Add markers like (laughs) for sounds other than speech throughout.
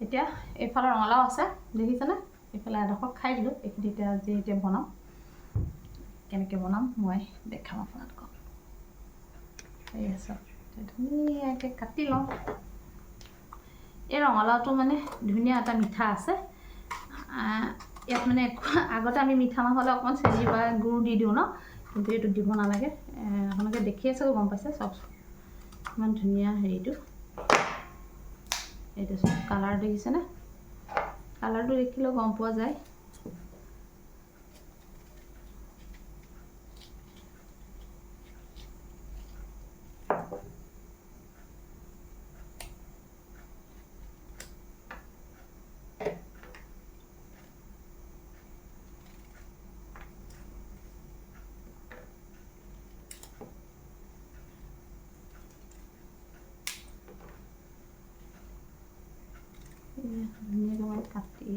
এতিয়া এইফালে ৰঙালাও আছে দেখিছেনে? এইফালে এডোখৰ খাই দিলোঁ এইখিনি এতিয়া আজি এতিয়া বনাম। কেনেকৈ বনাম মই দেখাম আপোনালোকক। ঠিক আছে। ধুনীয়াকৈ কাটি লওঁ। এই ৰঙালাওটো মানে ধুনীয়া এটা মিঠা আছে। ইয়াত মানে আগতে আমি মিঠা নহ'লে অকণমান চেনি বা গুড় দি দিওঁ ন কিন্তু এইটো দিব নালাগে। আপোনালোকে দেখি আছে গম পাইছে? চব ইমান ধুনীয়া হেৰিটো। এইটো চব কালাৰ দেখিছেনে? কালাৰটো দেখিলেও গম পোৱা যায়।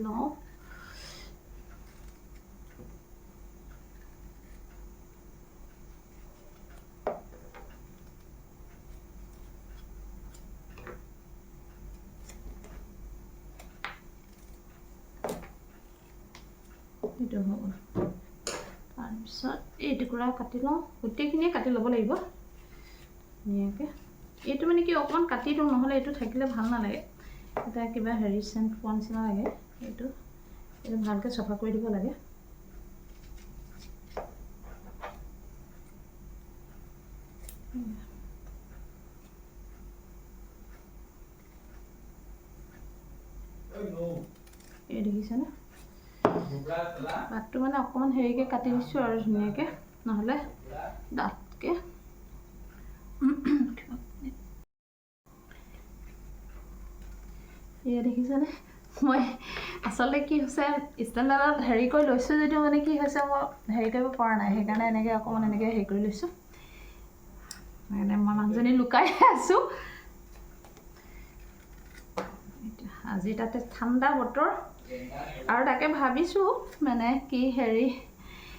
লওঁ এইটো হৈ তাৰপিছত এই টুকুৰা কাটি লওঁ। গোটেইখিনিয়ে কাটি ল'ব লাগিব। ধুনীয়াকৈ। এইটো মানে কি অকণমান কাটি দিওঁ, নহ'লে এইটো থাকিলে ভালো নালাগে। এটা কিবা হেৰি চেণ্ট পোৱা নিচিনা লাগে এইটো। এইটো ভালকৈ চফা কৰি দিব লাগে। এই দেখিছেনে? পাতটো মানে অকণমান হেৰিকৈ কাটি দিছোঁ আৰু ধুনীয়াকৈ। নহ'লে ডাঠকৈ। এয়া দেখিছেনে? মই আচলতে কি হৈছে ষ্টেণ্ডাৰ্ডত হেৰি কৰি লৈছোঁ যদিও মানে কি হৈছে মই হেৰি কৰিব পৰা নাই সেইকাৰণে এনেকৈ অকণমান এনেকৈ হেৰি কৰি লৈছোঁ। সেইকাৰণে মই মানুহজনী লুকাই আছোঁ। আজি তাতে ঠাণ্ডা বতৰ। আৰু তাকে ভাবিছোঁ মানে কি হেৰি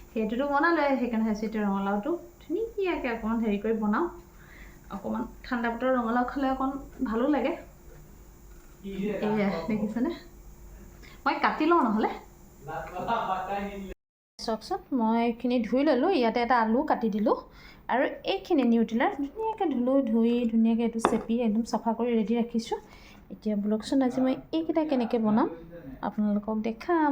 সেইটোতো বনালে সেইকাৰণে হৈছে এতিয়া ৰঙালাওটো ধুনীয়াকৈ অকণমান হেৰি কৰি বনাওঁ। অকণমান ঠাণ্ডা বতৰ ৰঙালাও খালে অকণ ভালো লাগে। এয়া দেখিছেনে মই কাটি লওঁ নহ'লে। (laughs) চাওকচোন মই এইখিনি ধুই ল'লোঁ ইয়াতে এটা আলু কাটি দিলোঁ। আৰু এইখিনি নিউট্ৰিলাৰ ধুনীয়াকৈ ধুলোঁ ধুই ধুনীয়াকৈ এইটো চেপি একদম চাফা কৰি ৰেডি ৰাখিছোঁ। এতিয়া বোলকচোন আজি মই এইকেইটা কেনেকৈ বনাম আপোনালোকক দেখাম।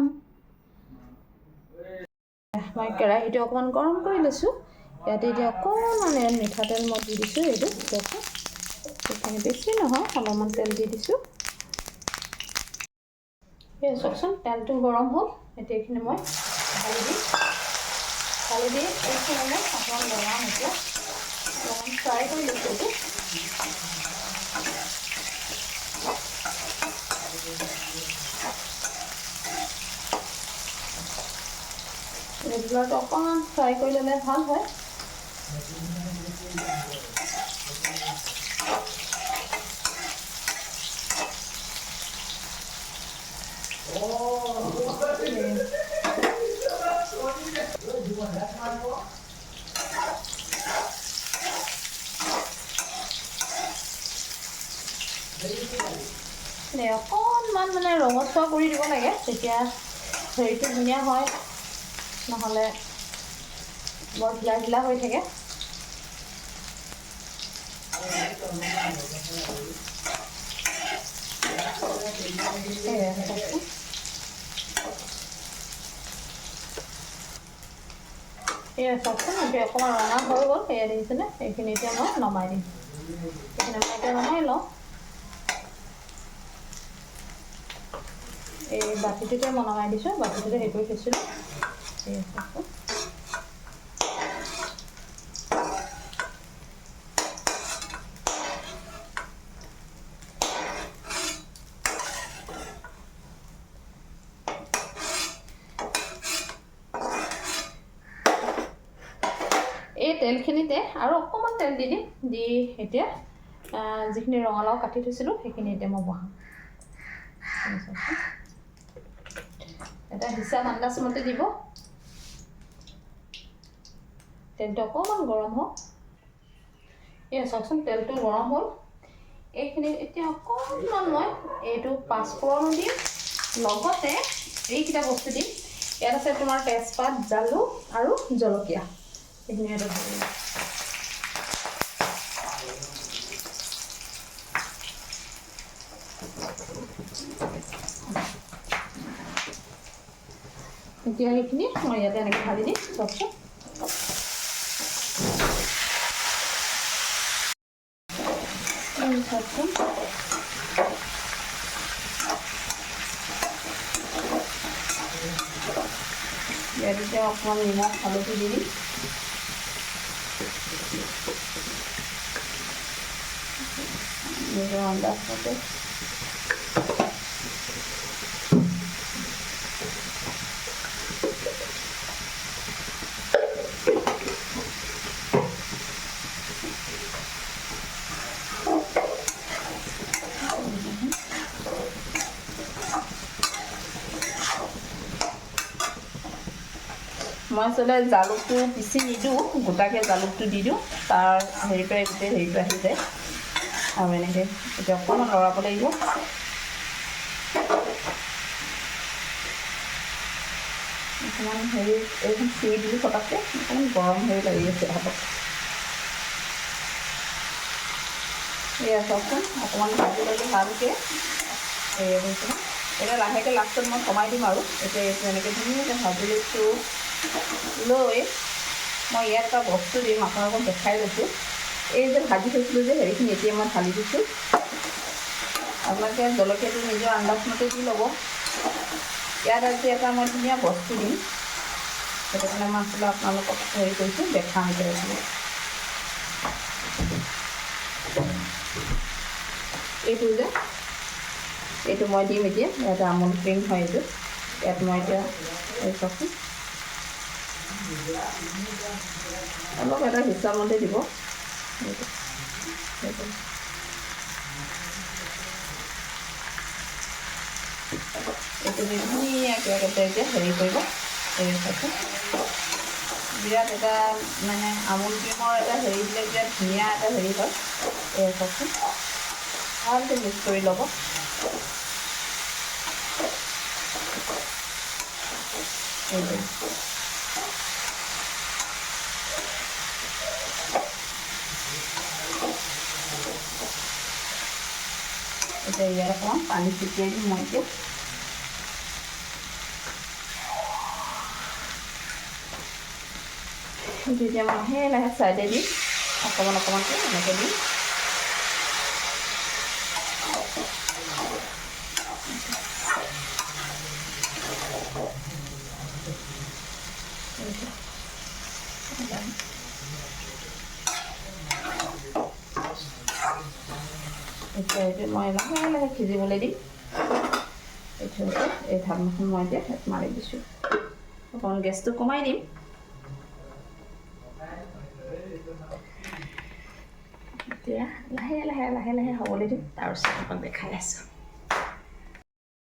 মই কেৰাহীটো অকণমান গৰম কৰি লৈছোঁ। ইয়াতে এতিয়া অকণমান মিঠাতেল মই দি দিছোঁ এইটো সেইখিনি বেছি নহয় অলপমান তেল দি দিছোঁ। এই চাওকচোন, তেলটো গৰম হ'ল। এতিয়া এইখিনি মই ঢালি দিম ঢালি দি এইখিনি মই অকণমান বনাম এতিয়া। অকণমান ফ্ৰাই কৰি লৈছোঁ ৰেগুলাৰটো অকণমান ফ্ৰাই কৰি ল'লে ভালো হয়। অকণমান মানে ৰঙচুৱা কৰি দিব লাগে, তেতিয়া হেৰিটো ধুনীয়া হয়। নহ'লে বৰ ঢিলা ঢিলা হৈ থাকে। এয়া চাওকচোন এতিয়া অকণমান ৰঙা হৈ গ'ল সেয়া দেখিছেনে এইখিনি এতিয়া মই নমাই দিম এইখিনি মই এতিয়া নমাই লওঁ এই বাতিটোতে মই নমাই দিছোঁ বাতিটোতে হেৰি কৰি থৈছিলোঁ এই চাওকচোন তেলখিনিতে আৰু অকণমান তেল দি দিম দি এতিয়া যিখিনি ৰঙালাও কাটি থৈছিলোঁ সেইখিনি এতিয়া মই বহাম। এটা হিচাপ আন্দাজমতে দিব। তেলটো অকণমান গৰম হওক। এয়া চাওকচোন তেলটো গৰম হ'ল। এইখিনি এতিয়া অকণমান মই এইটো পাঁচফোৰণো দিম লগতে এইকেইটা বস্তু দিম। ইয়াত আছে তোমাৰ তেজপাত জালুক আৰু জলকীয়া। এগুলো আরও ভালো তেলখিনি মই ইয়াতে এনেকৈ ঢালি দিম তাৰপিছত ইয়াত এতিয়া অকণমান নিমখ হালধি দি দিম নিজৰ আন্দাজ মতে মই আচলতে জালুকটো পিচি নিদিওঁ, গোটাকৈ জালুকটো দি দিওঁ, তাৰ হেৰি পৰাই গোটেই হেৰিটো আহি যায়। আৰু এনেকৈ এতিয়া অকণমান লৰাব লাগিব। অকণমান হেৰি, এইখন চুই দিলোঁ ফটাককৈ অকণমান গৰম হেৰি লাগি আছে হাতত। এয়া চাওকচোন, অকণমান ভাজি ল'লোঁ ভালকৈ। এই হৈছে, এতিয়া লাহেকৈ লাষ্টত মই কমাই দিম আৰু। এতিয়া এইটো এনেকৈ ধুনীয়াকৈ ভাজি লৈছোঁ। লৈ মই ইয়াত এটা বস্তু দিম, আপোনালোকক দেখাই লৈছোঁ। এই যে ভাজি থৈছিলোঁ যে, হেৰিখিনি এতিয়া মই ঢালি দিছোঁ। আপোনালোকে জলকীয়াটো নিজৰ আন্দাজমতে দি ল'ব। ইয়াত আজি এটা মই ধুনীয়া বস্তু দিম। সেইটো কাৰণে মই আচলতে আপোনালোকক হেৰি কৰিছোঁ, দেখাম এতিয়া এইটো যে, এইটো মই দিম এতিয়া। ইয়াতে আমুল ক্ৰীম হয় এইটো। ইয়াত মই এতিয়া চাওকচোন অলপ এটা হিচাপমতে দিব। এইটো ধুনীয়াকৈ এতিয়া হেৰি কৰিব চাওকচোন বিৰাট এটা মানে আমুল ক্ৰীমৰ এটা হেৰি দিলে বিৰাট ধুনীয়া এটা হেৰি হয় চাওকচোন ভালকৈ মিক্স কৰি ল'ব এইটো এতিয়া ইয়াত অকণমান পানী ছটিয়াই দিম মই এতিয়া সেইটো এতিয়া মই লাহে লাহে চাইডে দি অকণমান অকণমানকৈ এনেকৈ দিম এতিয়া এইটো মই লাহে লাহে সিজিবলৈ দিম এইটো হৈছে, এই ঢাকনখন মই এতিয়া মাৰি দিছোঁ। অকণমান গেছটো কমাই দিম। এতিয়া লাহে লাহে লাহে লাহে হ'বলৈ দিম। তাৰপিছত অকণ দেখাই আছোঁ।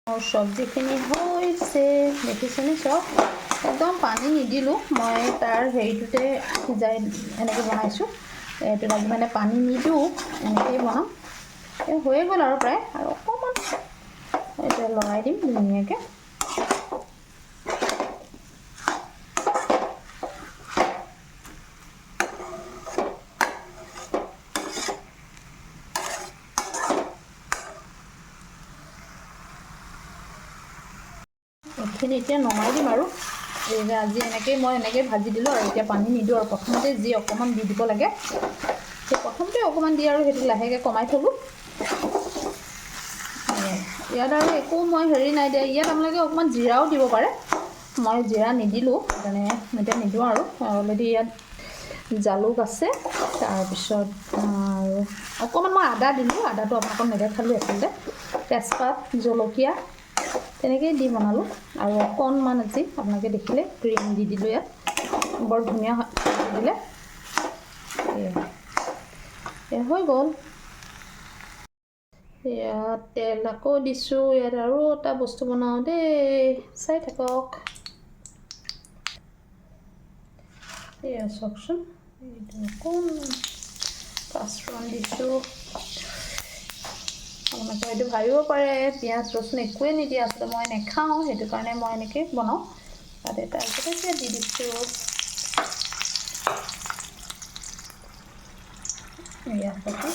মোৰ চব্জিখিনি হৈছে, দেখিছেনে চব? একদম পানী নিদিলোঁ। মই তাৰ হেৰিটোতে সিজাই এনেকৈ বনাইছোঁ। এইটোত আজি মানে পানী নিদিওঁ এনেকৈয়ে বনাম। এই হৈয়ে গ'ল আৰু প্ৰায় আৰু অকণমান এতিয়া লৰাই দিম ধুনীয়াকৈ। এইখিনি এতিয়া নমাই দিম আৰু। আজি এনেকৈয়ে মই এনেকৈ ভাজি দিলোঁ আৰু এতিয়া পানী নিদিওঁ আৰু প্ৰথমতে যি অকণমান দি দিব লাগে। সেই প্ৰথমতে অকণমান দি আৰু সেইটো লাহেকৈ কমাই থ'লোঁ। ইয়াত আৰু একো মই হেৰি নাই দিয়া। ইয়াত আপোনালোকে অকণমান জিৰাও দিব পাৰে। মই জিৰা নিদিলোঁ সেইকাৰণে এতিয়া নিদিওঁ আৰু। অলৰেডি ইয়াত জালুক আছে। তাৰপিছত আৰু অকণমান মই আদা দিলোঁ। আদাটো আপোনালোকক নেদেখালোঁ আচলতে তেজপাত জলকীয়া তেনেকেই দি বনালোঁ। আৰু অকণমান আজি আপোনালোকে দেখিলে ক্ৰীম দি দিলোঁ ইয়াত। বৰ ধুনীয়া হয় দিলে। হৈ গ'ল। ইয়াত তেল আকৌ দিছোঁ ইয়াত আৰু এটা বস্তু বনাওঁ দেই চাই থাকক এয়া চাওকচোন এইটো অকণমান পাঁচফোৰণ দিছোঁ আপোনালোকে হয়তো ভাবিব পাৰে পিঁয়াজ ৰচুন একোৱে নিদিয়ে আচলতে মই নেখাওঁ সেইটো কাৰণে মই এনেকৈ বনাওঁ তাতে তাৰপিছতে এতিয়া দি দিছোঁ এয়া চাচোন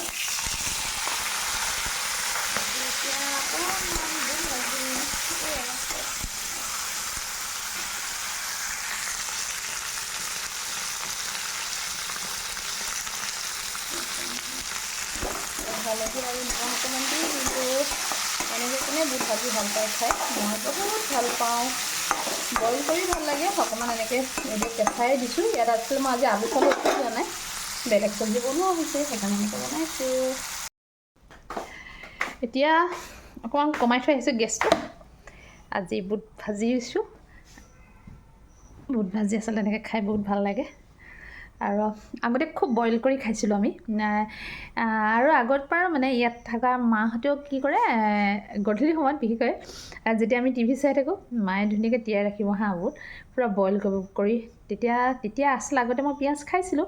এতিয়া অকণমান দিম ভাজি এয়া হালধি আৰু নিমখ অকণমান দি দিলোঁ এনেকৈ কোনে বুট ভাজি ভাল পায় খাই মই বহুত ভাল পাওঁ। বইল কৰি ভাল লাগে। অকণমান এনেকৈ এনেকৈ কেঁচাই দিছোঁ। ইয়াত আচলতে মই আজি আলু চালু একো দিয়া নাই। বেলেগ চব্জি বনোৱা হৈছে সেইকাৰণে এনেকৈ বনাইছোঁ। এতিয়া অকণমান কমাই থৈ আহিছোঁ গেছটো। আজি বুট ভাজিছোঁ বুট ভাজি আচলতে এনেকৈ খাই বহুত ভাল লাগে। আৰু আগতে খুব বইল কৰি খাইছিলোঁ আমি। আৰু আগত পৰা মানে ইয়াত থকা মাহঁতেও কি কৰে গধূলি সময়ত বিশেষকৈ যেতিয়া আমি টিভি চাই থাকোঁ মায়ে ধুনীয়াকৈ তিয়াই ৰাখিব হাঁ বুট পূৰা বইল কৰি তেতিয়া তেতিয়া আছিলে আগতে মই পিঁয়াজ খাইছিলোঁ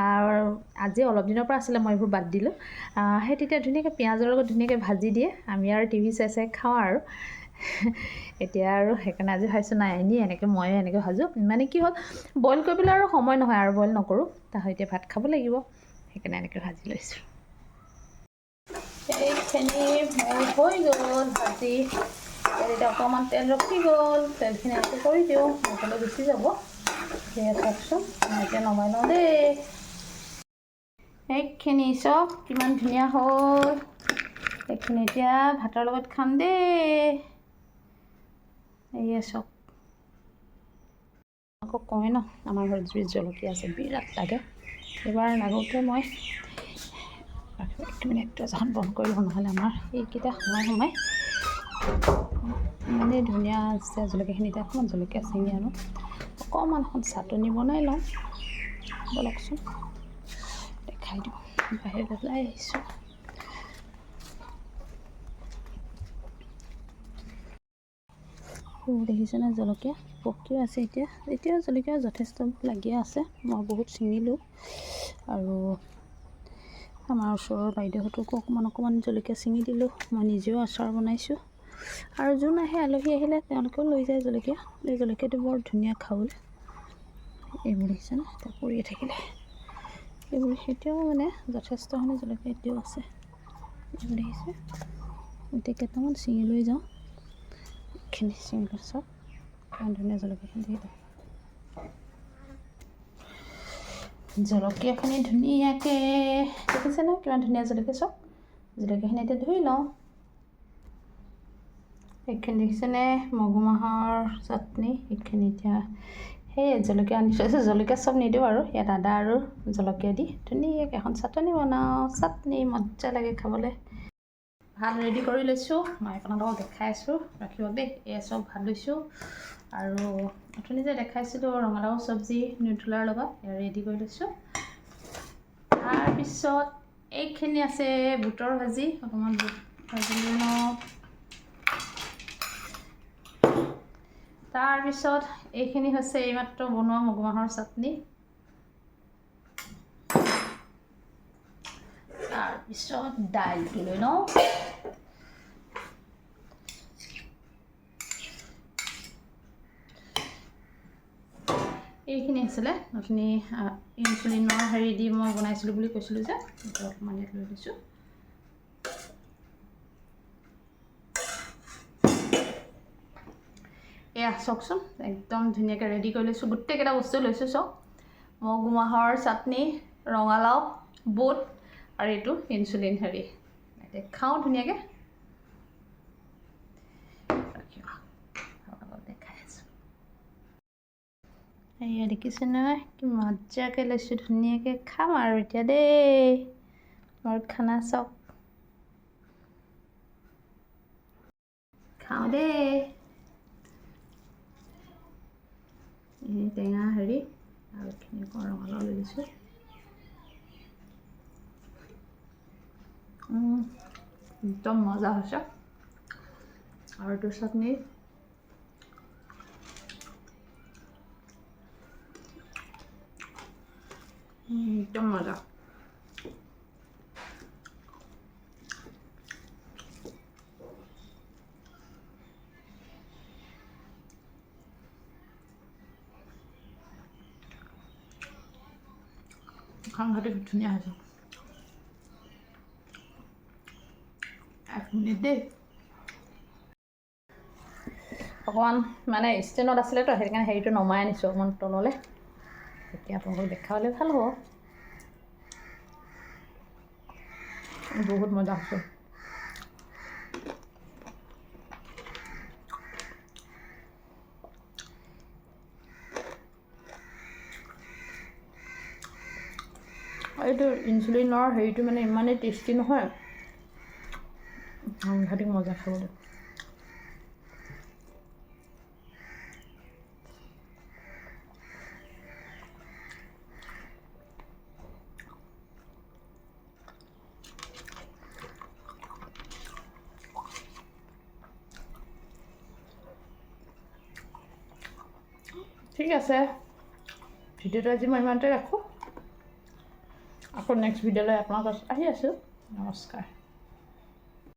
আৰু আজি অলপ দিনৰ পৰা আছিলে মই এইবোৰ বাদ দিলোঁ সেই তেতিয়া ধুনীয়াকৈ পিঁয়াজৰ লগত ধুনীয়াকৈ ভাজি দিয়ে আমি আৰু টিভি চাই চাই খাওঁ আৰু এতিয়া আৰু সেইকাৰণে আজি ভাবিছোঁ নাই এনেই এনেকৈ ময়ো এনেকৈ ভাজোঁ। মানে কি হ'ল বইল কৰিবলৈ আৰু সময় নহয় আৰু বইল নকৰোঁ। তাহত এতিয়া ভাত খাব লাগিব সেইকাৰণে এনেকৈ ভাজি লৈছোঁ। এইখিনি মোৰ হৈ গ'ল ভাজি। এতিয়া অকণমান তেল ৰখি গ'ল তেলখিনি এনেকৈ কৰি দিওঁ নহ'লে গুচি যাব। সেয়া চাওকচোন এতিয়া নমাই লওঁ দেই। এইখিনি চব কিমান ধুনীয়া হ'ল। এইখিনি এতিয়া ভাতৰ লগত খাম দেই। এয়ে চব আকৌ কয় ন আমাৰ ঘৰত জুই জলকীয়া আছে বিৰাট লাগে। এইবাৰ লাগোতে মই এক মিনিট বন্ধ কৰি লওঁ নহ'লে আমাৰ এইকেইটা সোমাই সোমাই। ইমানেই ধুনীয়া আছে জলকীয়াখিনি এতিয়া অকণমান জলকীয়া ছিঙি আনো। অকণমান এখন চাটনি বনাই লওঁ। ব'লকচোন দেখাই দিওঁ বাহিৰত ওলাই আহিছোঁ। দেখিছেনে জলকীয়া। পকিও আছে এতিয়া। এতিয়াও জলকীয়া যথেষ্ট লাগিয়ে আছে। মই বহুত ছিঙিলোঁ। আৰু আমাৰ ওচৰৰ বাইদেউহঁতকো অকণমান অকণমান জলকীয়া ছিঙি দিলোঁ। মই নিজেও আচাৰ বনাইছোঁ। আৰু যোন আহে, আলহী আহিলে তেওঁলোকেও লৈ যায় জলকীয়া। এই জলকীয়াটো বৰ ধুনীয়া খাবলৈ। এইবোৰ দেখিছেনে এতিয়া পৰিয়ে থাকিলে। এইবোৰ এতিয়াও মানে যথেষ্টখিনি জলকীয়া এতিয়াও আছে। এইবোৰ দেখিছে। এতিয়া কেইটামান ছিঙি লৈ যাওঁ। খিনি চিংগল চব কিমান ধুনীয়া জলকীয়াখিনি ধুনীয়াকৈ দেখিছে ন কিমান ধুনীয়া জলকীয়া চব জলকীয়াখিনি এতিয়া ধুই লওঁ এইখিনি দেখিছেনে মগু মাহৰ চাটনি এইখিনি এতিয়া সেই জলকীয়া আনি থৈছোঁ জলকীয়া চব নিদিওঁ আৰু ইয়াত আদা আৰু জলকীয়া দি ধুনীয়াকৈ এখন চাটনি বনাওঁ চাটনি মজা লাগে খাবলৈ ভাত ৰেডি কৰি লৈছোঁ মই আপোনালোকক দেখাই আছোঁ ৰাখিব দেই এয়া চব ভাত লৈছোঁ। আৰু অথনি যে দেখাইছিলোঁ ৰঙালাও চব্জি নিউট্ৰেলাৰ লগত এয়া ৰেডি কৰি লৈছোঁ। তাৰপিছত এইখিনি আছে বুটৰ ভাজি অকণমান বুট ভাজি লৈ লওঁ। তাৰপিছত এইখিনি হৈছে এইমাত্ৰ বনোৱা মগু মাহৰ চাটনি। তাৰপিছত দাইলটো লৈ লওঁ এইখিনি আছিলে অথনি ইনচুলিনৰ হেৰি দি মই বনাইছিলোঁ বুলি কৈছিলোঁ যে অকণমান ইয়াত লৈ লৈছোঁ এয়া চাওকচোন, একদম ধুনীয়াকৈ ৰেডি কৰি লৈছোঁ, গোটেইকেইটা বস্তু লৈছোঁ চাওক। মগু মাহৰ চাটনি, ৰঙালাও, বুট আৰু এইটো ইনচুলিন হেৰি। খাওঁ ধুনীয়াকৈ। এয়া দেখিছে নহয় কি মজাকৈ লৈছোঁ ধুনীয়াকৈ খাম আৰু এতিয়া দেই। মোৰ খানা চাওক খাওঁ দেই। এই টেঙা হেৰি আৰু এইখিনি লৈ লৈছোঁ। 음, 일단 맞아 하셔? 알도 샀니? 음, 일단 맞아. 강아리를 주냐 해서. দেই। অকণমান মানে ষ্টেণ্ডত আছিলেতো, সেইকাৰণে হেৰিটো নমাই আনিছোঁ অকণমান তললৈ। তেতিয়া আপোনালোকক দেখাবলৈ ভালো হ'ব। বহুত মজা হৈছে। এইটো ইনচুলিনৰ হেৰিটো মানে ইমানেই টেষ্টি নহয়। সাংঘাতিক মজা খাবলৈ ঠিক আছে। ভিডিঅ'টো আজি মই ইমানতে ৰাখোঁ। আকৌ নেক্সট ভিডিঅ'লৈ আপোনালোকৰ ওচৰত আহি আছোঁ। নমস্কাৰ।